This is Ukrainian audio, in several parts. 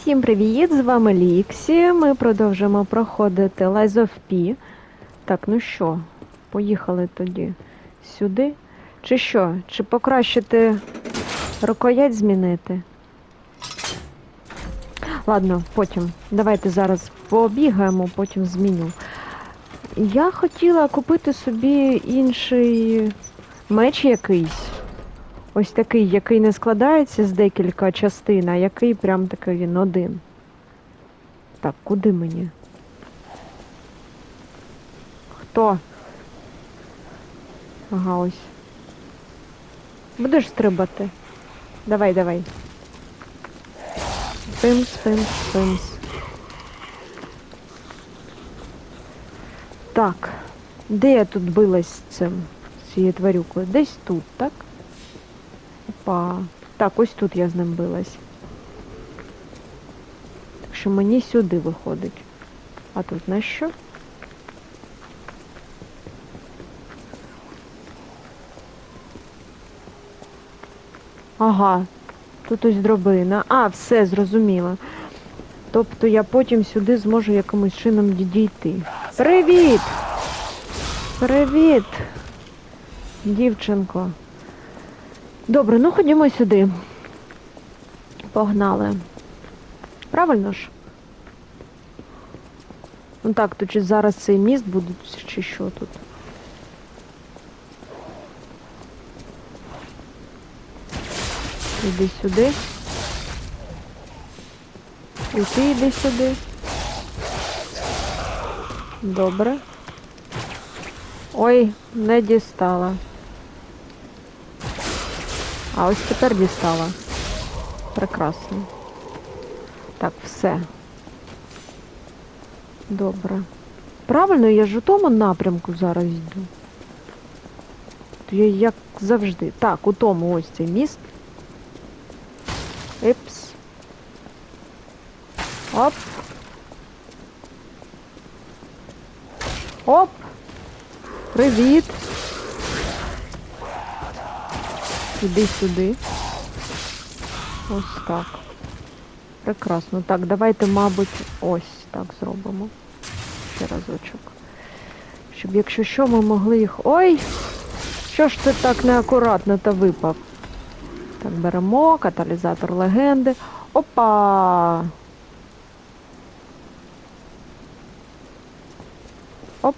Всім привіт! З вами Ліксі. Ми продовжуємо проходити Lies of P. Так, ну що, поїхали тоді сюди. Чи що? Чи покращити рукоять змінити? Ладно, потім. Давайте зараз пообігаємо, потім зміню. Я хотіла купити собі інший меч якийсь. Ось такий, який не складається з декілька частин, а який прям такий він один. Так, куди мені? Хто? Ага, ось. Будеш стрибати? Давай, давай. Пимс, пимс, пимс. Так. Де я тут билась з цим? З цією тварюкою? Десь тут, так? Опа. Так, ось тут я з ним билась. Так що мені сюди виходить. А тут на що? Ага, тут ось дробина. А, все, зрозуміло. Тобто я потім сюди зможу якимось чином дійти. Привіт! Привіт! Дівчинко. Добре, ну ходімо сюди. Погнали. Правильно ж? Ну так, то чи зараз цей міст буде, чи що тут? Іди сюди. І ти йди сюди. Добре. Ой, не дістала. А ось тепер дістала. Прекрасно. Так, все. Добре. Правильно, я ж у тому напрямку зараз йду. То я як завжди. Так, у тому ось цей міст. Іпс. Оп. Оп. Привіт. Іди сюди. Ось так. Прекрасно. Так, давайте, мабуть, ось так зробимо. Ще разочок. Щоб якщо що, ми могли їх... Ой! Що ж ти так неакуратно та випав? Так, беремо, каталізатор легенди. Опа! Оп.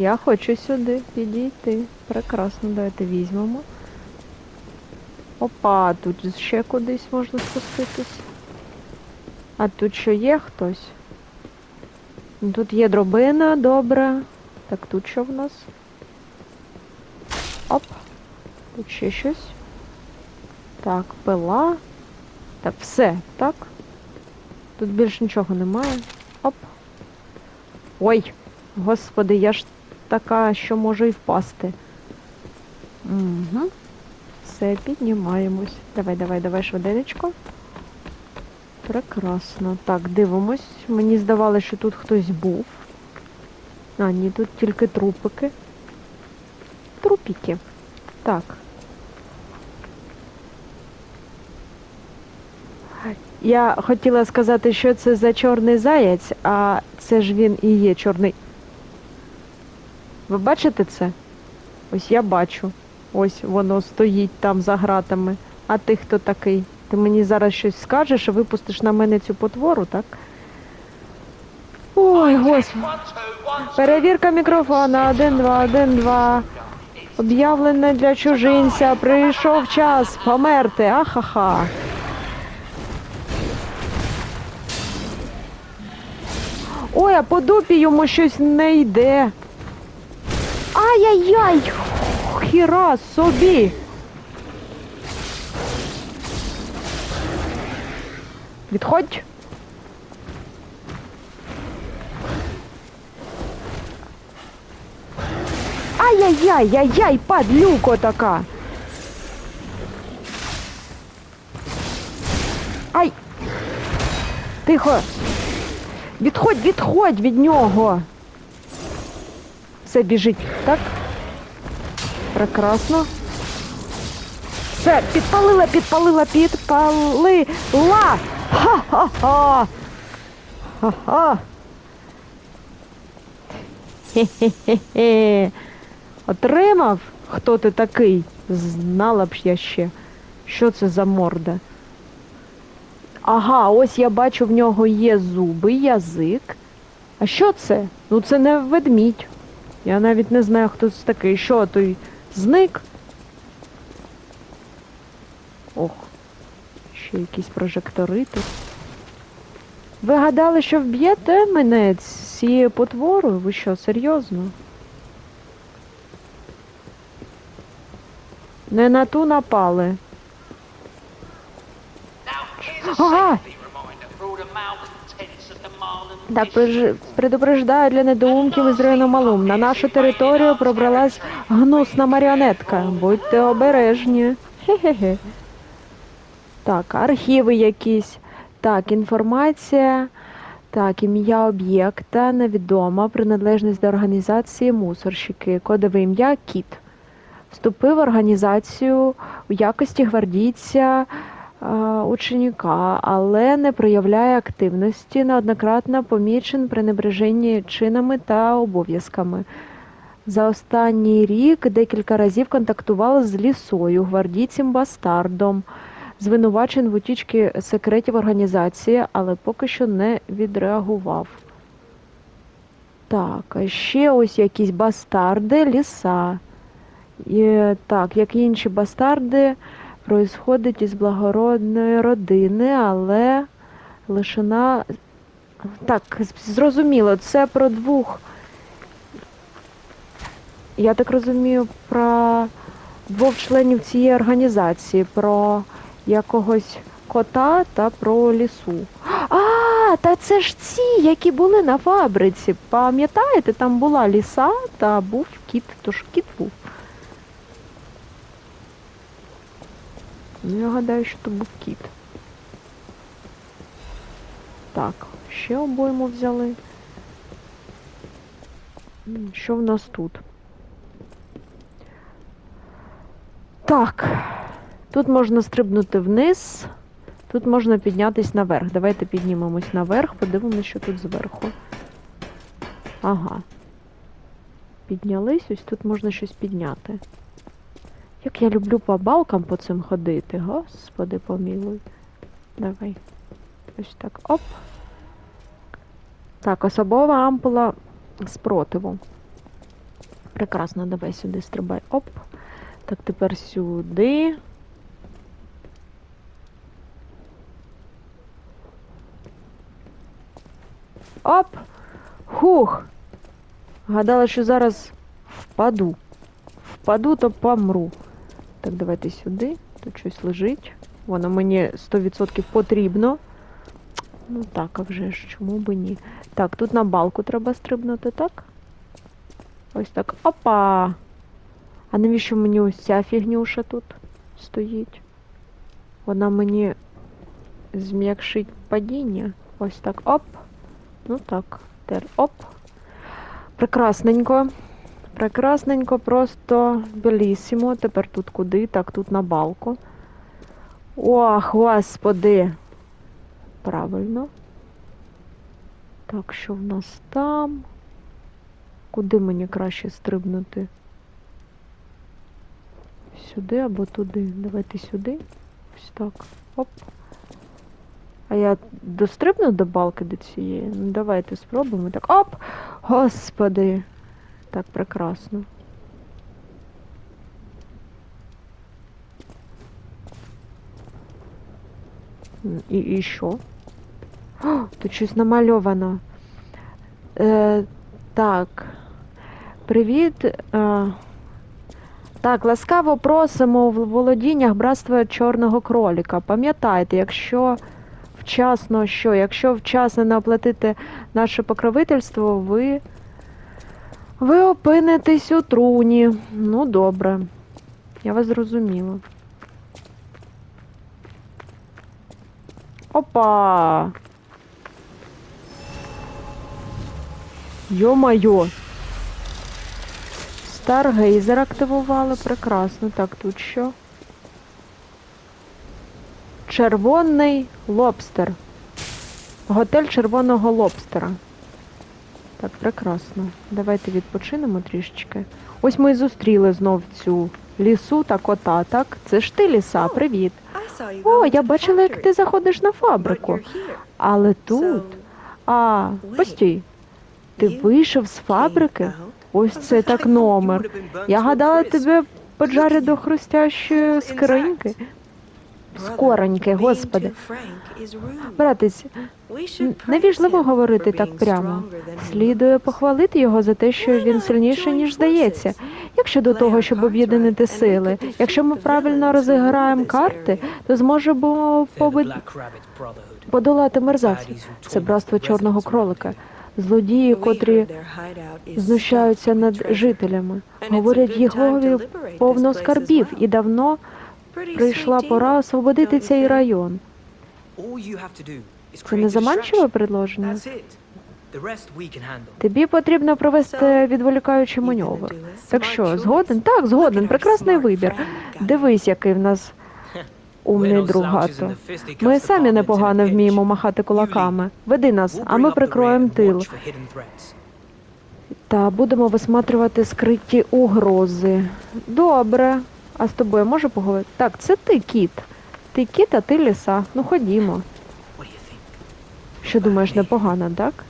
Я хочу сюди підійти. Прекрасно, давайте візьмемо. Опа, тут ще кудись можна спуститись. А тут що є хтось? Тут є дробина, добре. Так, тут що в нас? Оп. Тут ще щось. Так, пила. Так, все, так? Тут більше нічого немає. Оп. Ой, господи, я ж така, що може і впасти. Угу. Все, піднімаємось. Давай, давай, давай, швиденечко. Прекрасно. Так, дивимось. Мені здавалося, що тут хтось був. А, ні, тут тільки трупики. Трупіки. Так. Я хотіла сказати, що це за чорний заяць, а це ж він і є чорний. Ви бачите це? Ось я бачу. Ось воно стоїть там за гратами. А ти хто такий? Ти мені зараз щось скажеш і випустиш на мене цю потвору, так? Ой, господи. Перевірка мікрофона. Один, два, один, два. Об'явлене для чужинця. Прийшов час померти. Ахаха. Ой, а по дупі йому щось не йде. Ай-яй-яй! Хіра собі! Відходь! Ай-яй-яй-яй-яй, падлюко така! Ай! Тихо! Відходь, відходь від нього! Все біжить, так? Прекрасно. Все, підпалила, підпалила, підпалила. Ха-ха-ха. Ха-ха. Хе-хе-хе. Отримав? Хто ти такий? Знала б я ще. Що це за морда? Ага, ось я бачу, в нього є зуби, язик. А що це? Ну це не ведмідь. Я навіть не знаю, хто це такий. Що той зник? Ох, ще якісь прожектори тут. Ви гадали, що вб'єте мене цією потворою? Ви що, серйозно? Не на ту напали. Ага. Так, предупреждаю для недоумків із Малум. На нашу територію пробралась гнусна маріонетка. Будьте обережні. Хе-хе-хе. Так, архіви якісь. Так, інформація. Так, ім'я об'єкта невідома, приналежність до організації мусорщики, кодове ім'я Кіт. Вступив в організацію у якості гвардійця ученика, але не проявляє активності, неоднократно помічен пренебреження чинами та обов'язками. За останній рік декілька разів контактував з лісою, гвардійцем бастардом, звинувачен в утічці секретів організації, але поки що не відреагував. Так, ще ось якісь бастарди, ліса. І, так, як інші бастарди, происходить із благородної родини, але лишена. Так, зрозуміло, це про двох. Я так розумію, про двох членів цієї організації, про якогось кота та про лісу. А, та це ж ці, які були на фабриці. Пам'ятаєте, там була ліса та був кіт, тож кіт був. Ну, я гадаю, що то був кіт. Так, ще обойму взяли. Що в нас тут? Так, тут можна стрибнути вниз, тут можна піднятись наверх. Давайте піднімемось наверх, подивимося, що тут зверху. Ага. Піднялись, ось тут можна щось підняти. Як я люблю по балкам по цим ходити, господи помілуй. Давай. Ось так. Оп. Так, особова ампула спротиву. Прекрасно, давай сюди стрибай. Оп. Так, тепер сюди. Оп! Хух! Гадала, що зараз впаду. Впаду, то помру. Так, давайте сюди. Тут щось лежить. Воно мені 100% потрібно. Ну так, а вже ж, чому би ні? Так, тут на балку треба стрибнути, так? Ось так. Опа! А навіщо мені ось ця фігнюша тут стоїть? Вона мені зм'якшить падіння. Ось так. Оп. Ну так. Тер. Оп. Прекрасненько. Прекрасненько, просто белісімо. Тепер тут куди? Так, тут на балку. Ох, господи. Правильно. Так, що в нас там? Куди мені краще стрибнути? Сюди або туди. Давайте сюди. Ось так. Оп. А я дострибну до балки до цієї? Ну давайте спробуємо. Так. Оп! Господи! Так прекрасно. І, і що? О, тут щось намальовано. Е, так. Привіт. Е, так, ласкаво просимо в володіннях братства Чорного кроліка. Пам'ятайте, якщо вчасно що, якщо вчасно не оплатите наше покровительство, ви. Ви опинитесь у труні. Ну, добре. Я вас зрозуміла. Опа! Йо-майо! Старгейзер активували. Прекрасно. Так, тут що? Червоний лобстер. Готель червоного лобстера. Так, прекрасно. Давайте відпочинемо трішечки. Ось ми і зустріли знов цю лісу та кота, так? Це ж ти ліса, привіт. О, я бачила, як ти заходиш на фабрику. Але тут. А, постій. Ти вийшов з фабрики? Ось це так номер. Я гадала, тебе поджарять до хрустящої скриньки. Скороньки, господи. Братець, невіжливо говорити так прямо. Слідує похвалити його за те, що він сильніший, ніж здається. Як щодо того, щоб об'єднати сили, якщо ми правильно розіграємо карти, то зможемо поби- подолати мерзавців. Це братство чорного кролика. Злодії, котрі знущаються над жителями. Говорять, Єгові повно скарбів, і давно прийшла пора освободити цей район. Це не заманчиве предложення? Тобі потрібно провести відволікаючий маневр. Так що, згоден? Так, згоден. Прекрасний вибір. Дивись, який в нас умний друг Гато. Ми самі непогано вміємо махати кулаками. Веди нас, а ми прикроємо тил. Та будемо висматрювати скриті угрози. Добре. А з тобою можу поговорити? Так, це ти кіт. Ти кіт, а ти ліса. Ну ходімо. Що думаєш, непогано, так?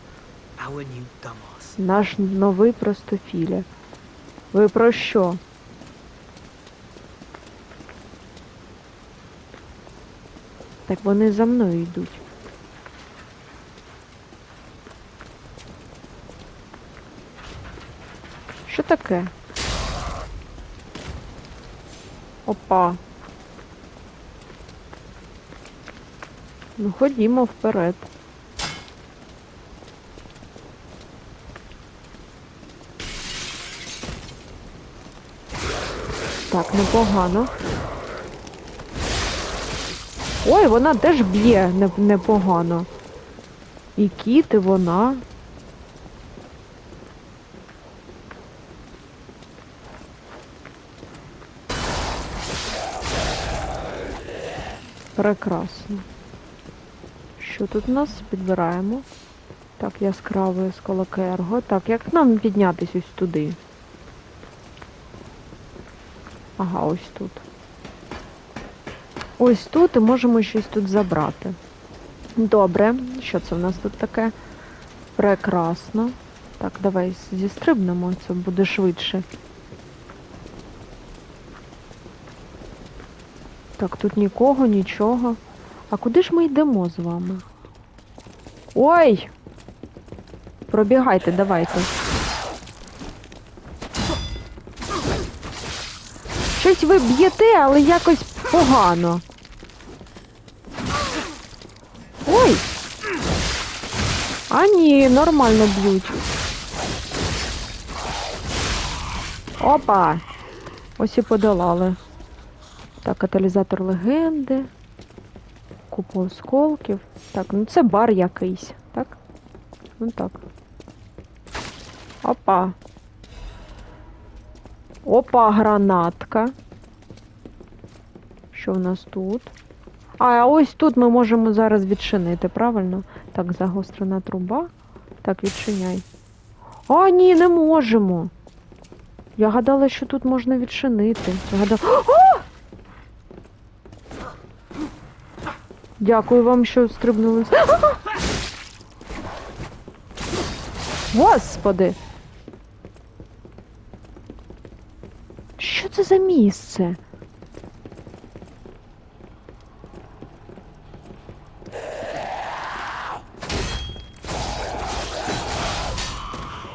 Наш новий простофіля. Ви про що? Так вони за мною йдуть. Що таке? Опа. Ну, ходімо вперед. Так, непогано. Ой, вона теж б'є непогано. І кіт, і вона. Прекрасно. Що тут у нас підбираємо? Так, яскраве з колокерго. Так, як нам піднятись ось туди? Ага, ось тут. Ось тут і можемо щось тут забрати. Добре, що це в нас тут таке? Прекрасно. Так, давай зістрибнемо, це буде швидше. Так, тут нікого, нічого. А куди ж ми йдемо з вами? Ой! Пробігайте, давайте. Щось ви б'єте, але якось погано. Ой! А ні, нормально б'ють. Опа! Ось і подолали. Так, каталізатор легенди. Купа осколків. Так, ну це бар якийсь, так? Ну так. Опа. Опа, гранатка. Що в нас тут? А, а ось тут ми можемо зараз відчинити, правильно? Так, загострена труба. Так, відчиняй. А, ні, не можемо. Я гадала, що тут можна відчинити. Я гадала... Дякую вам, що стрибнули. Господи! Що це за місце?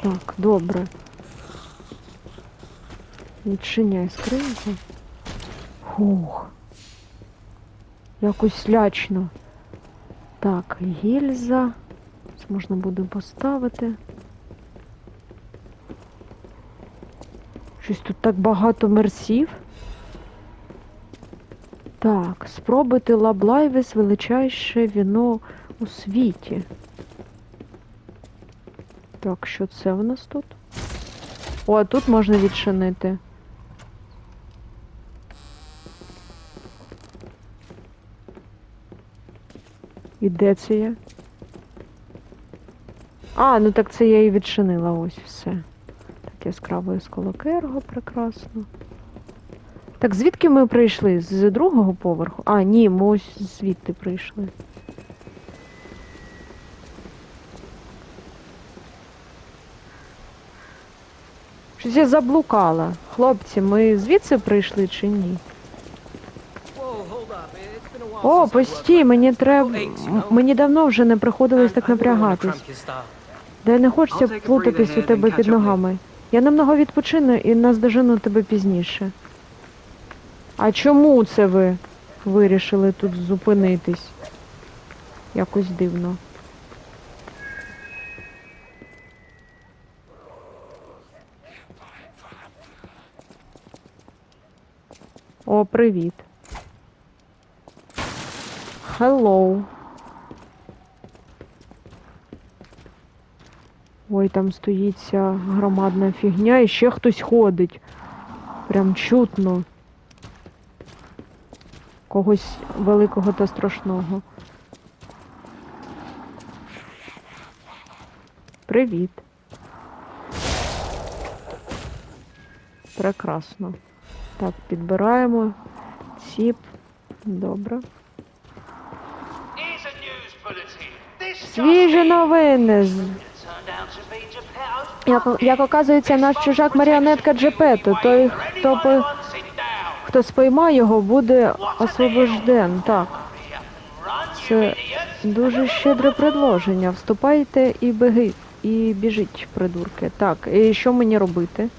Так, добре. Відчиняй скриньку. Фух. Якось лячно. Так, гільза. Це можна буде поставити. Щось тут так багато мерсів. Так, спробуйте лаблайвес величайше віно у світі. Так, що це в нас тут? О, а тут можна відчинити. І де це я? А, ну так це я і відчинила, ось все. Так яскраво осколок Ерго, прекрасно. Так звідки ми прийшли? З другого поверху? А, ні, ми ось звідти прийшли. Щось я заблукала. Хлопці, ми звідси прийшли чи ні? О, постій, мені треба. Мені давно вже не приходилось так напрягатись. Де не хочеться плутатись у тебе під ногами. Я немного відпочину і наздожену тебе пізніше. А чому це ви вирішили тут зупинитись? Якось дивно. О, привіт. Hello. Ой, там стоїть ця громадна фігня і ще хтось ходить. Прям чутно. Когось великого та страшного. Привіт. Прекрасно. Так, підбираємо. Ціп. Добре. Свіжі новини. Як, як оказується, наш чужак маріонетка Джепето, той, хто, по- хто спіймає його, буде освобожден. Так, це дуже щедре предложення. Вступайте і беги, і біжіть, придурки. Так, і що мені робити?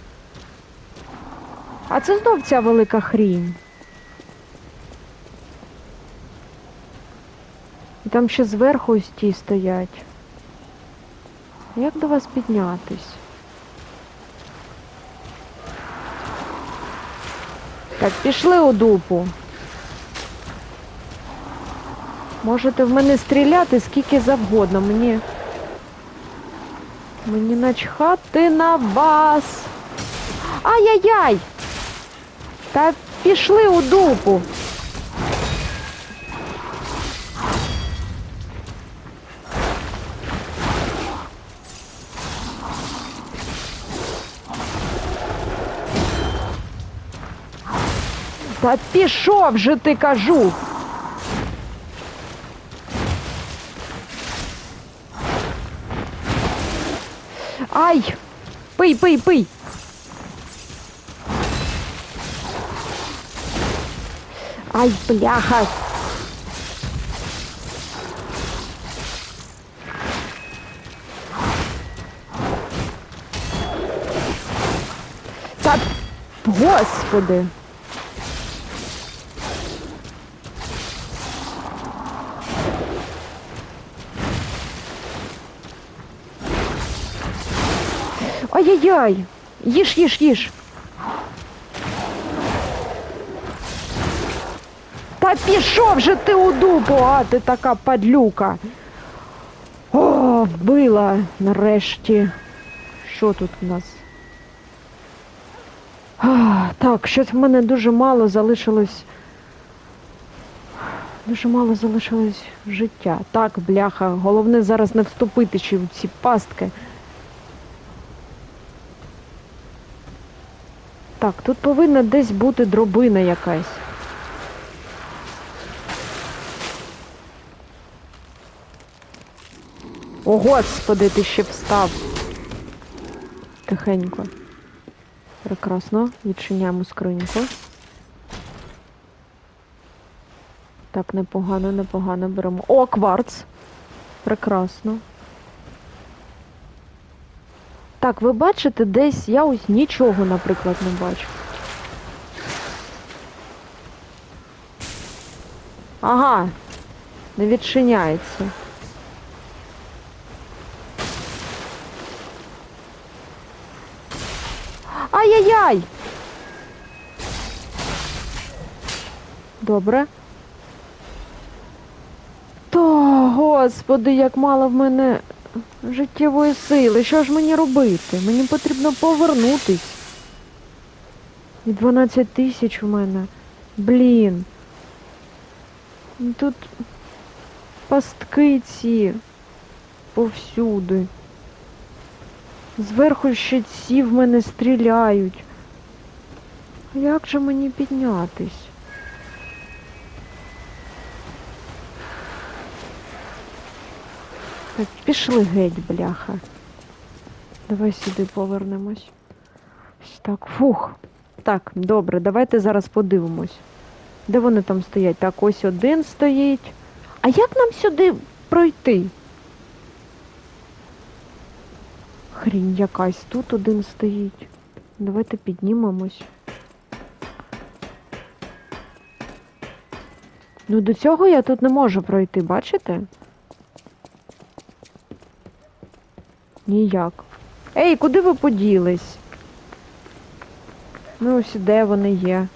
А це знов ця велика хрінь. Там ще зверху ось ті стоять. Як до вас піднятись? Так, пішли у дупу. Можете в мене стріляти скільки завгодно. Мені. Мені начхати на вас. Ай-яй-яй! Та пішли у дупу. Та пішов же ти кажу. Ай! Пий, пий, пий. Ай, бляха. Господи. Ай-яй-яй! Їж, їж, їж. Та пішов же ти у дупу, а ти така падлюка. О, вбила нарешті. Що тут у нас? А, так, щось в мене дуже мало залишилось. Дуже мало залишилось життя. Так, бляха, головне зараз не вступити ще в ці пастки. Так, тут повинна десь бути дробина якась. О, господи, ти ще встав. Тихенько. Прекрасно. Відчиняємо скриньку. Так, непогано, непогано беремо. О, кварц! Прекрасно. Так, ви бачите, десь я ось нічого, наприклад, не бачу. Ага, не відчиняється. Ай-яй-яй! Добре. То, господи, як мало в мене життєвої сили. Що ж мені робити? Мені потрібно повернутись. І 12 тисяч у мене. Блін. Тут пастки ці повсюди. Зверху ще ці в мене стріляють. Як же мені піднятись? Так, пішли геть, бляха. Давай сюди повернемось. Ось так, фух. Так, добре, давайте зараз подивимось. Де вони там стоять? Так, ось один стоїть. А як нам сюди пройти? Хрінь якась, тут один стоїть. Давайте піднімемось. Ну до цього я тут не можу пройти, бачите? Ніяк. Ей, куди ви поділись? Ну ось де вони є.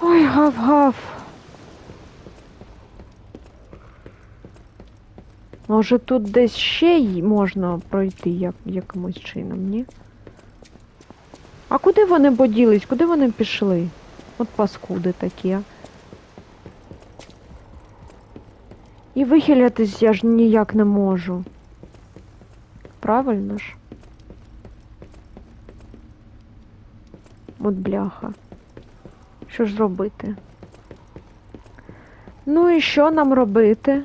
Ой, гав-гав. Може тут десь ще й можна пройти як, якимось чином, ні? А куди вони поділись? Куди вони пішли? От паскуди такі. а. І вихилятись я ж ніяк не можу. Правильно ж? От бляха. Що ж робити? Ну і що нам робити?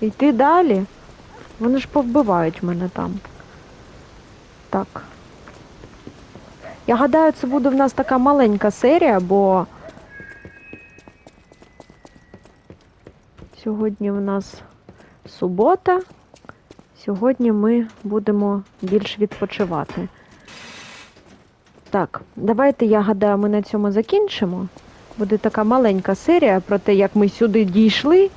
Йти далі? Вони ж повбивають мене там. Так. Я гадаю, це буде в нас така маленька серія, бо сьогодні в нас субота. Сьогодні ми будемо більш відпочивати. Так, давайте, я гадаю, ми на цьому закінчимо. Буде така маленька серія про те, як ми сюди дійшли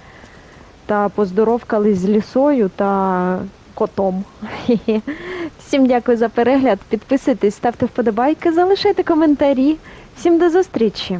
та поздоровкались з лісою та котом. Всім дякую за перегляд. Підписуйтесь, ставте вподобайки, залишайте коментарі. Всім до зустрічі!